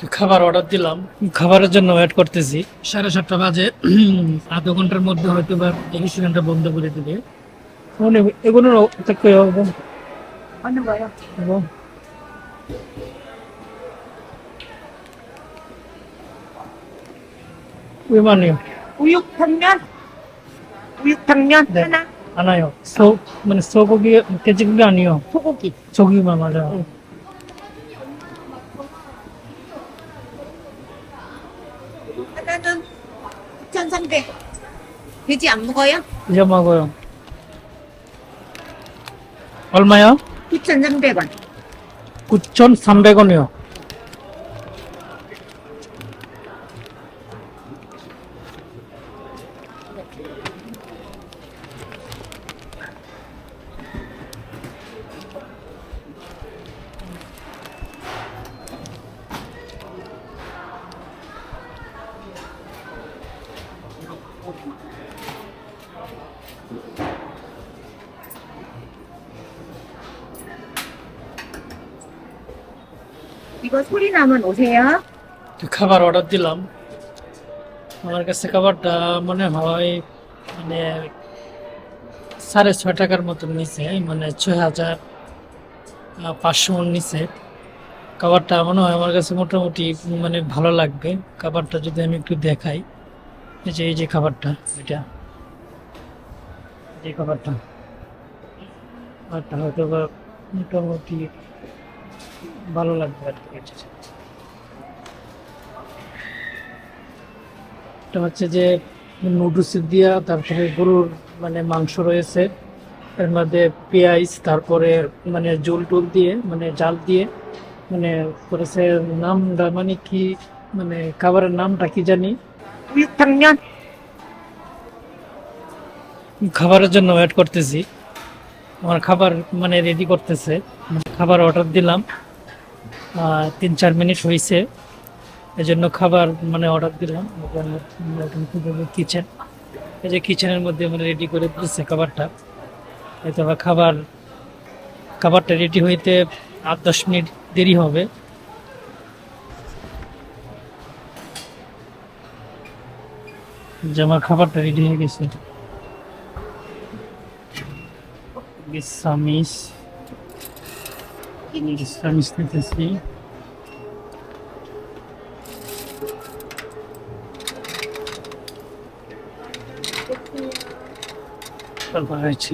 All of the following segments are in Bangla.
তো খাবার অর্ডার দিলাম খাবারের জন্য ওয়েট করতেছি সাড়ে সাতটা বাজে আধ ঘন্টার মধ্যে হয়তো বা একুশ ঘন্টা বন্ধ করে দিবে মানে এগুলোর থেকে হবে 어느 거요? 이거 얼마네요? 우육탕면? 우육탕면 네. 하나? 하나요. 소, 뭐 소고기, 돼지고기 아니요. 소고기. 소고기만 맞아요. 하나는 9,300. 돼지 안 먹어요? 이제 먹어요. 얼마요? 9,300원. 9,300원이요. 이거 소리 나면 오세요. তো খাবার অর্ডার দিলাম আমার কাছে খাবারটা মনে হয় মানে সাড়ে ছয় টাকার মতো নিছে মানে ছয় হাজার আহ, পাঁচশো নিছে খাবারটা মনে হয় আমার কাছে মোটামুটি মানে ভালো লাগবে খাবারটা যদি আমি একটু দেখাই এই যে এই যে খাবারটা এটা এই খাবারটা খাবারটা হয়তো বা মোটামুটি ভালো লাগবে আর কি এটা হচ্ছে যে নুডলস দিয়া তারপরে গরুর মানে মাংস রয়েছে, এর মধ্যে পেঁয়াজ, তারপরে মানে জল টুল দিয়ে মানে জাল দিয়ে মানে করেছে নামটা মানে কি মানে খাবারের নামটা কি জানি? খাবারের জন্য ওয়েট করতেছি। আমার খাবার মানে রেডি করতেছে। খাবার অর্ডার দিলাম। তিন, চার মিনিট হয়েছে। এই জন্য খাবার মানে অর্ডার দিলাম। কিচেন এই যে কিচেনের মধ্যে মানে রেডি করে দিচ্ছে খাবারটা। হয়তো খাবার, খাবারটা রেডি হইতে আট, দশ মিনিট দেরি হবে। যে আমার খাবারটা রেডি হয়ে গেছে। বিসামিস বিসামিস নিতেছি তারপর হচ্ছে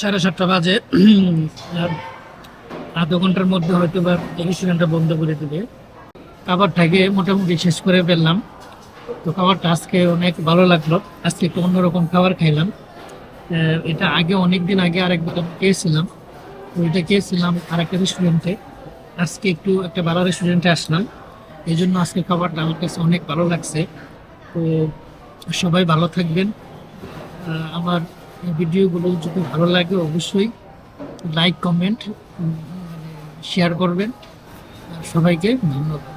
সাড়ে সাতটা বাজে। আর আধ ঘণ্টার মধ্যে হয়তো বা ঘণ্টা বন্ধ করে দেবে। খাবারটাকে মোটামুটি শেষ করে ফেললাম। তো খাবারটা আজকে অনেক ভালো লাগল। আজকে একটু অন্যরকম খাবার খাইলাম। এটা আগে অনেক দিন আগে আরেকবার খেয়েছিলাম। তো এটা খেয়েছিলাম আরেকটা রেস্টুরেন্টে আজকে একটু একটা ভালো রেস্টুরেন্টে আসলাম। এই জন্য আজকে খাবারটা আমার কাছে অনেক ভালো লাগছে। তো সবাই ভালো থাকবেন। আহ, আমার ভিডিওগুলো যদি ভালো লাগে অবশ্যই লাইক কমেন্ট শেয়ার করবেন। আর সবাইকে ধন্যবাদ।